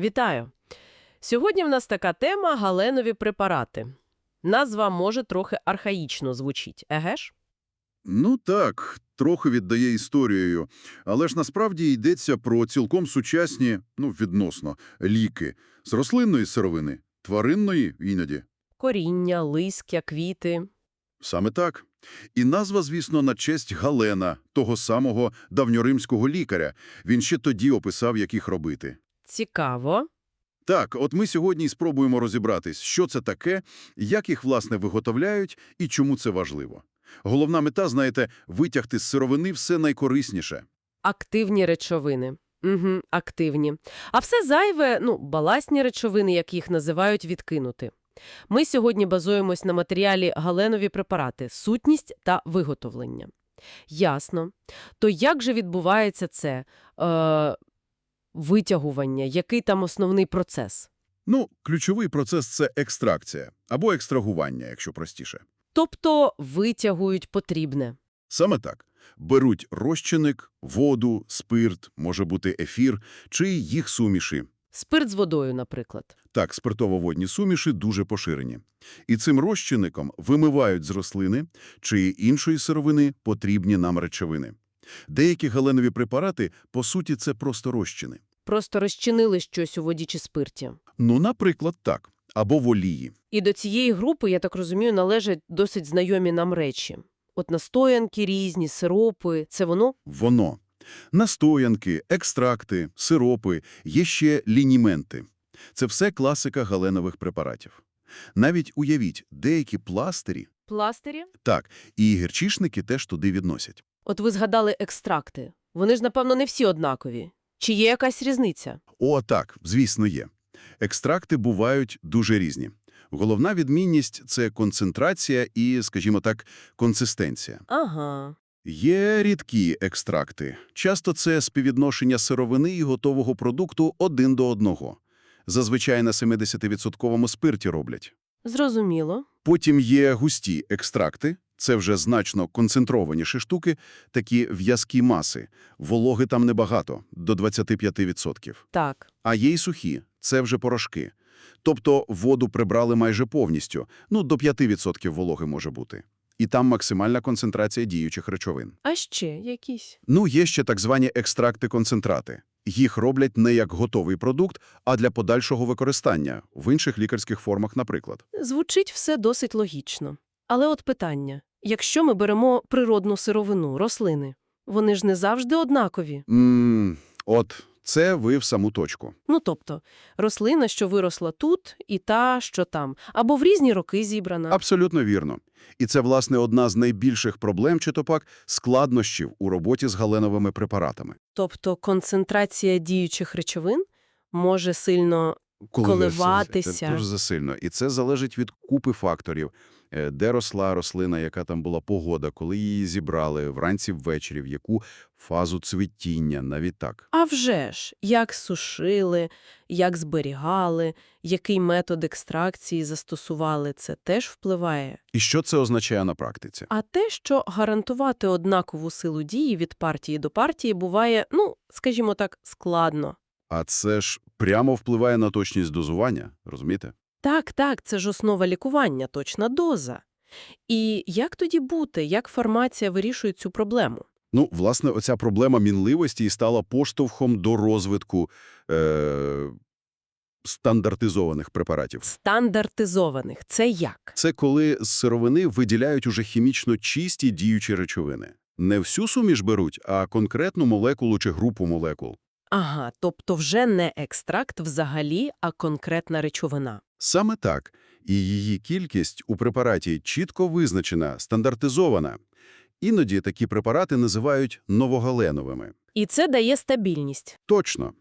Вітаю! Сьогодні в нас така тема – галенові препарати. Назва може трохи архаїчно звучить, еге ж? Ну так, трохи віддає історією, але ж насправді йдеться про цілком сучасні, ну відносно, ліки з рослинної сировини, тваринної іноді. Коріння, листя, квіти. Саме так. І назва, звісно, на честь Галена, того самого давньоримського лікаря. Він ще тоді описав, як їх робити. Цікаво. Так, от ми сьогодні спробуємо розібратись, що це таке, як їх, власне, виготовляють і чому це важливо. Головна мета, знаєте, витягти з сировини все найкорисніше. Активні речовини. Угу, активні. А все зайве, ну, баласні речовини, як їх називають, відкинути. Ми сьогодні базуємось на матеріалі галенові препарати, сутність та виготовлення. Ясно. То як же відбувається це е, витягування? Який там основний процес? Ну, ключовий процес – це екстракція, або екстрагування, якщо простіше. Тобто витягують потрібне. Саме так. Беруть розчинник, воду, спирт, може бути ефір, чи їх суміші. Спирт з водою, наприклад. Так, спиртово-водні суміші дуже поширені. І цим розчинником вимивають з рослини чи іншої сировини потрібні нам речовини. Деякі галенові препарати, по суті, це просто розчини. Просто розчинили щось у воді чи спирті. Ну, наприклад, так. Або в олії. І до цієї групи, я так розумію, належать досить знайомі нам речі. От настоянки різні, сиропи – це воно? Воно. Настоянки, екстракти, сиропи, є ще лініменти. Це все класика галенових препаратів. Навіть уявіть, деякі пластирі, Пластирі? так, і гірчишники теж туди відносять. От ви згадали екстракти. Вони ж, напевно, не всі однакові. Чи є якась різниця? О, так, звісно, є. Екстракти бувають дуже різні. Головна відмінність – це концентрація і, скажімо так, консистенція. Ага. Є рідкі екстракти. Часто це співвідношення сировини і готового продукту один до одного. Зазвичай на 70% спирті роблять. Зрозуміло. Потім є густі екстракти. Це вже значно концентрованіші штуки, такі в'язкі маси. Вологи там небагато, до 25%. Так. А є й сухі – це вже порошки. Тобто воду прибрали майже повністю, ну до 5% вологи може бути. І там максимальна концентрація діючих речовин. А ще якісь? Ну, є ще так звані екстракти-концентрати. Їх роблять не як готовий продукт, а для подальшого використання, в інших лікарських формах, наприклад. Звучить все досить логічно. Але от питання. Якщо ми беремо природну сировину, рослини, вони ж не завжди однакові. М от, це ви в саму точку. Ну, тобто, рослина, що виросла тут, і та, що там, або в різні роки зібрана. Абсолютно вірно. І це, власне, одна з найбільших проблем, чи то пак складнощів у роботі з галеновими препаратами. Тобто концентрація діючих речовин може сильно Коливатися. Це дуже засильно. І це залежить від купи факторів. Е, Де росла рослина, яка там була погода, коли її зібрали, вранці ввечері, в яку фазу цвітіння, навіть так. А вже ж, як сушили, як зберігали, який метод екстракції застосували, це теж впливає. І що це означає на практиці? А те, що гарантувати однакову силу дії від партії до партії буває, ну, скажімо так, складно. А це ж прямо впливає на точність дозування, розумієте? Так, так, це ж основа лікування, точна доза. І як тоді бути, як фармація вирішує цю проблему? Ну, власне, оця проблема мінливості і стала поштовхом до розвитку е- стандартизованих препаратів. Стандартизованих – це як? Це коли з сировини виділяють уже хімічно чисті діючі речовини. Не всю суміш беруть, а конкретну молекулу чи групу молекул. Ага, тобто вже не екстракт взагалі, а конкретна речовина. Саме так. І її кількість у препараті чітко визначена, стандартизована. Іноді такі препарати називають новогаленовими. І це дає стабільність. Точно.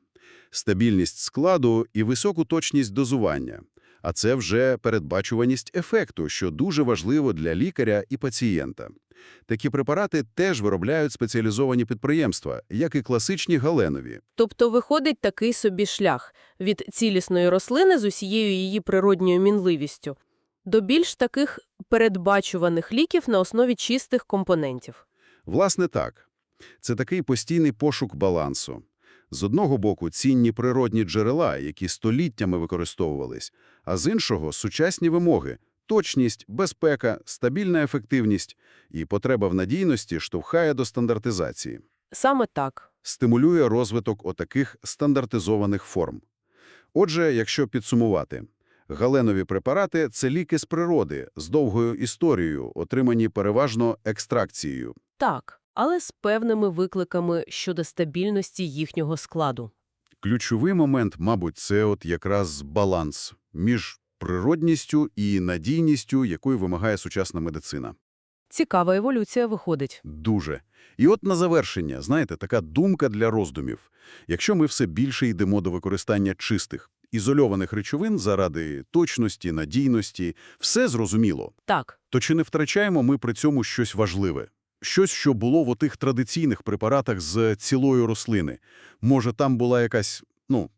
Стабільність складу і високу точність дозування. А це вже передбачуваність ефекту, що дуже важливо для лікаря і пацієнта. Такі препарати теж виробляють спеціалізовані підприємства, як і класичні галенові. Тобто виходить такий собі шлях від цілісної рослини з усією її природньою мінливістю до більш таких передбачуваних ліків на основі чистих компонентів. Власне так. Це такий постійний пошук балансу. З одного боку, цінні природні джерела, які століттями використовувались, а з іншого – сучасні вимоги – точність, безпека, стабільна ефективність і потреба в надійності штовхає до стандартизації. Саме так. Стимулює розвиток отаких стандартизованих форм. Отже, якщо підсумувати, галенові препарати – це ліки з природи, з довгою історією, отримані переважно екстракцією. Так, але з певними викликами щодо стабільності їхнього складу. Ключовий момент, мабуть, це от якраз баланс між природністю і надійністю, якої вимагає сучасна медицина. Цікава еволюція виходить. Дуже. І от на завершення, знаєте, така думка для роздумів. Якщо ми все більше йдемо до використання чистих, ізольованих речовин заради точності, надійності, все зрозуміло, Так, то чи не втрачаємо ми при цьому щось важливе? Щось, що було в отих традиційних препаратах з цілої рослини. Може, там була якась, ну,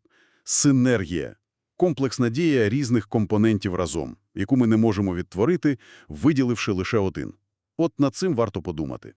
синергія, комплексна дія різних компонентів разом, яку ми не можемо відтворити, виділивши лише один. От над цим варто подумати.